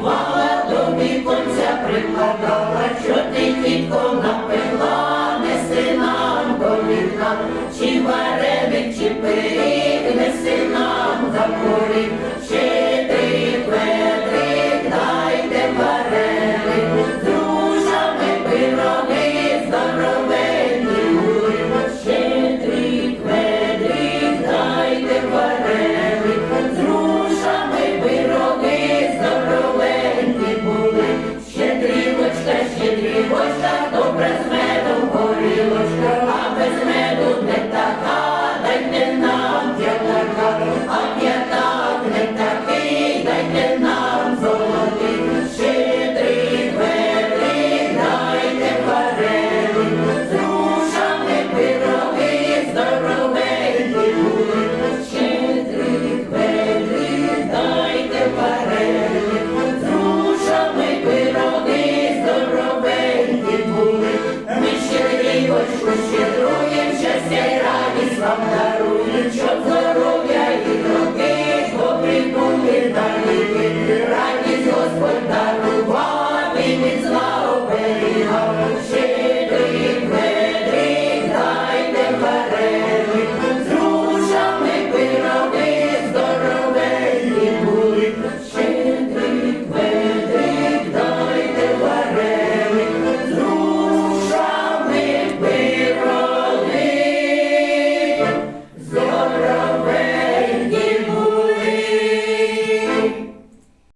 малювала, до віконця прикладала, що ти тітко напила, неси нам до вікна. Білочка, а без меду не така, дайте нам я така, а я нам дарує чудо.